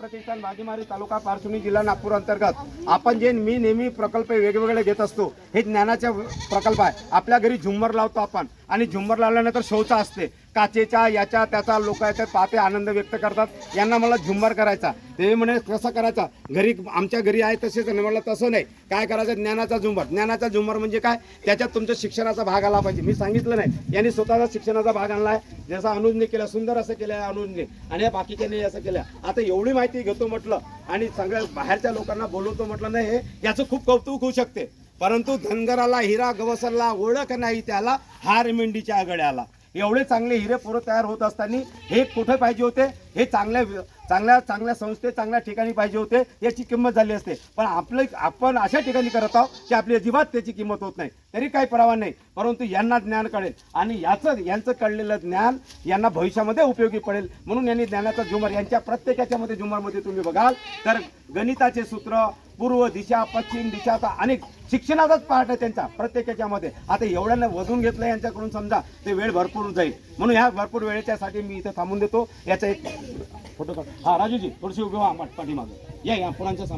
प्रतिष्ठान बाजीमारी तालुका पारसुणी जिल्हा नागपूर अंतर्गत. आपण जे मी नेहमी प्रकल्प वेगवेगळे घेत असतो हे ज्ञानाचा प्रकल्प आहे. आपल्या घरी झुंबर लावतो आपण. आणि झुंबर लावल्यानंतर शौचा असते. काचेच्या याच्या त्याचा लोक येतात पाहते आनंद व्यक्त करतात. यांना मला झुंबर करायचा. ते म्हणे कसं करायचा? घरी आमच्या घरी आहे तसेच नाही म्हणलं तसं नाही. काय करायचं? ज्ञानाचा झुंबर. ज्ञानाचा झुंबर म्हणजे काय? त्याच्यात तुमच्या शिक्षणाचा भाग आला पाहिजे. मी सांगितलं नाही. यांनी स्वतःचा शिक्षणाचा भाग आणला आहे. जसा अनुजने केला सुंदर असं केलं आहे अनुजने. आणि या बाकीच्याने असं केलं आता एवढी माहिती घेतो म्हटलं आणि सगळ्या बाहेरच्या लोकांना बोलवतो म्हटलं नाही हे याचं खूप कौतुक होऊ शकते. परंतु धनगराला हिरा गवसरला ओळख नाही त्याला हार मेंढीच्या आगड्याला एवढे चांगले हिरे पोरं तयार होत असताना हे कुठे पाहिजे होते? हे चांगल्या चांगल्या चांगल्या संस्थे चांगल्या ठिकाणी पाहिजे होते याची किंमत झाली असते. पण आपलं आपण अशा ठिकाणी करत आहोत की आपली अजिबात त्याची किंमत होत नाही. तरी काही परवा नाही परंतु यांना ज्ञान कळेल. आणि याचं यांचं कळलेलं ज्ञान यांना भविष्यामध्ये उपयोगी पडेल. म्हणून यांनी ज्ञानाचा झुमर यांच्या प्रत्येकाच्यामध्ये झुमरमध्ये तुम्ही बघाल. तर गणिताचे सूत्र पूर्व दिशा पश्चिम दिशाचा अनेक शिक्षणाचाच पार्ट आहे त्यांचा प्रत्येकाच्यामध्ये. आता एवढ्यानं वजून घेतलं यांच्याकडून समजा ते वेळ भरपूर जाईल. म्हणून ह्या भरपूर वेळेच्यासाठी मी इथं थांबून देतो. याचा एक फोटो काढ. हा राजूजी थोडीशी उभे व्हा पाठीमागं. या या फुलांच्या